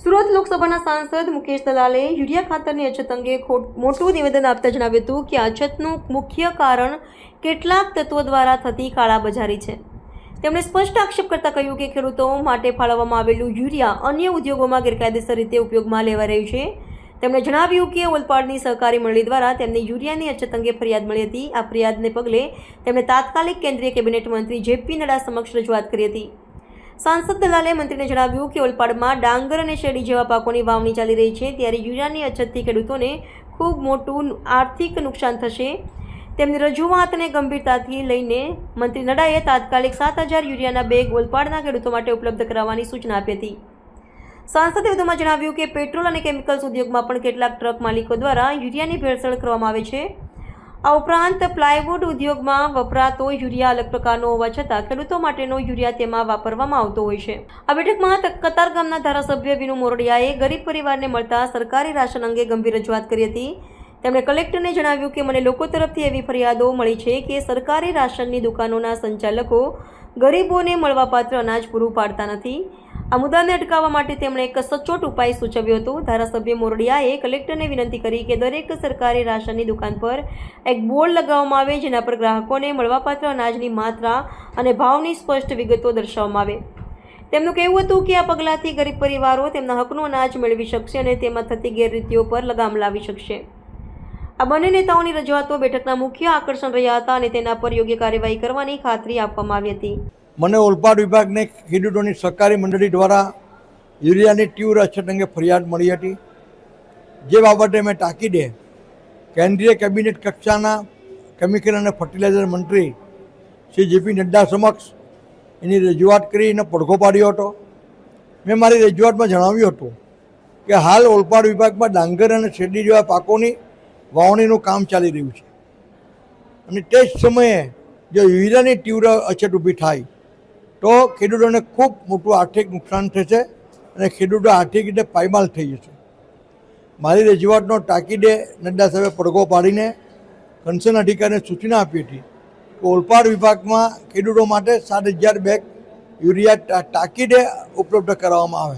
સુરત લોકસભાના સાંસદ મુકેશ દલાલે યુરિયા ખાતરની અછત અંગે મોટું નિવેદન આપતા જણાવ્યું હતું કે અછતનું મુખ્ય કારણ કેટલાક તત્વો દ્વારા થતી કાળાબજારી છે. તેમણે સ્પષ્ટ આક્ષેપ કરતા કહ્યું કે ખેડૂતો માટે ફાળવવામાં આવેલું યુરિયા અન્ય ઉદ્યોગોમાં ગેરકાયદેસર રીતે ઉપયોગમાં લેવાઈ રહ્યું છે. તેમણે જણાવ્યું કે ઓલપાડની સહકારી મંડળી દ્વારા તેમને યુરિયાની અછત અંગે ફરિયાદ મળી હતી. આ ફરિયાદને પગલે તેમણે તાત્કાલિક કેન્દ્રીય કેબિનેટ મંત્રી જેપી નડ્ડા સમક્ષ રજૂઆત કરી હતી. સાંસદ દલાલે મંત્રીને જણાવ્યું કે ઓલપાડમાં ડાંગર અને શેરડી જેવા પાકોની વાવણી ચાલી રહી છે. ત્યારે યુરિયાની અછતથી ખેડૂતોને ખૂબ મોટું આર્થિક નુકસાન થશે. તેમની રજૂઆતને ગંભીરતાથી લઈને મંત્રી નડ્ડાએ તાત્કાલિક સાત હજાર યુરિયાના બેગ ઓલપાડના ખેડૂતો માટે ઉપલબ્ધ કરાવવાની સૂચના આપી હતી. સાંસદે વધુમાં જણાવ્યું કે પેટ્રોલ અને કેમિકલ્સ ઉદ્યોગમાં પણ કેટલાક ટ્રક માલિકો દ્વારા યુરિયાની ભેળસેળ કરવામાં આવે છે. આ ઉપરાંત પ્લાયવુડ ઉદ્યોગમાં વપરાતો યુરિયા અલગ પ્રકારનો હોવા છતાં ખેડૂતો માટેનો યુરિયા તેમાં વાપરવામાં આવતો હોય છે. આ બેઠકમાં ત- કતારગામના ધારાસભ્ય વિનુ મોરડિયાએ ગરીબ પરિવારને મળતા સરકારી રાશન અંગે ગંભીર રજૂઆત કરી હતી. તેમણે કલેક્ટરને જણાવ્યું કે, મને લોકો તરફથી એવી ફરિયાદો મળી છે કે સરકારી રાશનની દુકાનોના સંચાલકો ગરીબોને મળવાપાત્ર અનાજ પૂરું પાડતા નથી. આ મુદ્દાને અટકાવવા માટે તેમણે એક સચોટ ઉપાય સૂચવ્યો હતો. ધારાસભ્ય મોરડિયાએ કલેક્ટરને વિનંતી કરી કે દરેક સરકારી રાશનની દુકાન પર એક બોર્ડ લગાવવામાં આવે, જેના પર ગ્રાહકોને મળવાપાત્ર અનાજની માત્રા અને ભાવની સ્પષ્ટ વિગતો દર્શાવવામાં આવે. તેમનું કહેવું હતું કે આ પગલાંથી ગરીબ પરિવારો તેમના હકનું અનાજ મેળવી શકશે અને તેમાં થતી ગેરરીતિઓ પર લગામ લાવી શકશે. આ બંને નેતાઓની રજૂઆતો બેઠકના મુખ્ય આકર્ષણ રહ્યા હતા અને તેના પર યોગ્ય કાર્યવાહી કરવાની ખાતરી આપવામાં આવી હતી. મને ઓલપાડ વિભાગને ખેડૂતોની સહકારી મંડળી દ્વારા યુરિયાની તીવ્ર અછત અંગે ફરિયાદ મળી હતી. જે બાબતે મેં તાકીદે કેન્દ્રીય કેબિનેટ કક્ષાના કેમિકલ અને ફર્ટિલાઇઝર મંત્રી શ્રી જેપી નડ્ડા સમક્ષ એની રજૂઆત કરીને પડઘો પાડ્યો હતો. મેં મારી રજૂઆતમાં જણાવ્યું હતું કે હાલ ઓલપાડ વિભાગમાં ડાંગર અને શેરડી જેવા પાકોની વાવણીનું કામ ચાલી રહ્યું છે. અને તે જ સમયે જો યુરિયાની તીવ્ર અછત ઊભી થાય તો ખેડૂતોને ખૂબ મોટું આર્થિક નુકસાન થશે અને ખેડૂતો આર્થિક રીતે પાયમાલ થઈ જશે. મારી રજૂઆતનો તાકીદે નડ્ડા સાહેબે પડઘો પાડીને કન્સર્ન અધિકારીને સૂચના આપી હતી કે ઓલપાડ વિભાગમાં ખેડૂતો માટે સાત હજાર બેગ યુરિયા તાકીદે ઉપલબ્ધ કરાવવામાં આવે.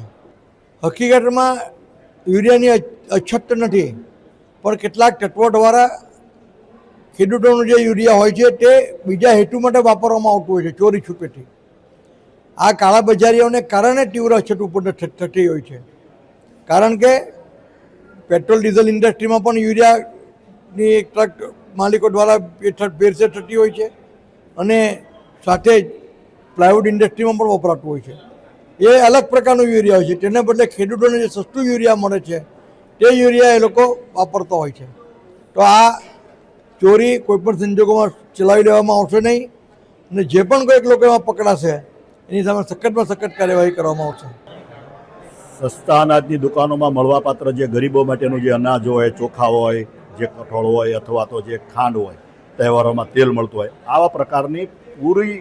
હકીકતમાં યુરિયાની અછ- અછત નથી, પણ કેટલાક તત્વો દ્વારા ખેડૂતોનું જે યુરિયા હોય છે તે બીજા હેતુ માટે વાપરવામાં આવતું હોય છે, ચોરી છુપેથી. આ કાળાબજારીઓને કારણે તીવ્ર અછત ઉત્પન્ન થતી હોય છે. કારણ કે પેટ્રોલ, ડીઝલ ઇન્ડસ્ટ્રીમાં પણ યુરિયાની ટ્રક માલિકો દ્વારા ભેરસેર થતી હોય છે અને સાથે જ પ્લાયવુડ ઇન્ડસ્ટ્રીમાં પણ વપરાતું હોય છે. એ અલગ પ્રકારનું યુરિયા હોય છે. તેને બદલે ખેડૂતોને જે સસ્તું યુરિયા મળે છે, તે યુરિયા એ લોકો વાપરતા હોય છે. તો આ ચોરી કોઈપણ સંજોગોમાં ચલાવી લેવામાં આવશે નહીં અને જે પણ કોઈક લોકો એમાં પકડાશે એની સામે સખતમાં સખત કાર્યવાહી કરવામાં આવશે. સસ્તા અનાજની દુકાનોમાં મળવાપાત્ર જે ગરીબો માટેનું જે અનાજ હોય, ચોખા હોય, જે કઠોળ હોય અથવા તો જે ખાંડ હોય, તહેવારોમાં તેલ મળતું હોય, આવા પ્રકારની પૂરી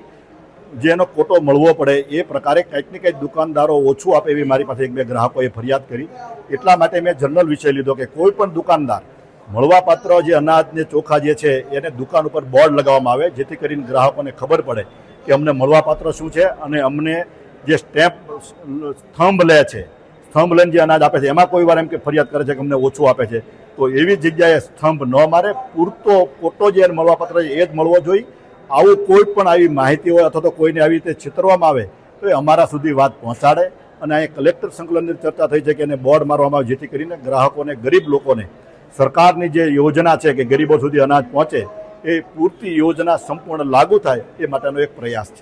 જેનો કોટો મળવો પડે એ પ્રકારે કંઈક ને કંઈક દુકાનદારો ઓછું આપે એવી મારી પાસે એક બે ગ્રાહકોએ ફરિયાદ કરી. એટલા માટે મેં જનરલ વિષય લીધો કે કોઈ પણ દુકાનદાર મળવાપાત્ર જે અનાજ ને ચોખા જે છે એને દુકાન ઉપર બોર્ડ લગાવવામાં આવે, જેથી કરીને ગ્રાહકોને ખબર પડે કે અમને મળવાપાત્ર શું છે? અને અમને જે સ્ટેમ્પ સ્તંભ લે છે, સ્તંભ લઈને જે અનાજ આપે છે, એમાં કોઈ વાર એમ કે ફરિયાદ કરે છે કે અમને ઓછું આપે છે, તો એવી જગ્યાએ સ્તંભ ન મારે. પૂરતો કોટો જે મળવાપાત્ર છે, એ જ મળવો જોઈએ. આવું કોઈ પણ આવી માહિતી હોય અથવા તો કોઈને આવી રીતે છેતરવામાં આવે, તો એ અમારા સુધી વાત પહોંચાડે. અને અહીંયા કલેક્ટર સંકલનની ચર્ચા થઈ છે કે એને બોર્ડ મારવામાં આવે, જેથી કરીને ગ્રાહકોને, ગરીબ લોકોને સરકારની જે યોજના છે કે ગરીબો સુધી અનાજ પહોંચે એ પૂરતી યોજના સંપૂર્ણ લાગુ થાય એ માટેનો એક પ્રયાસ છે.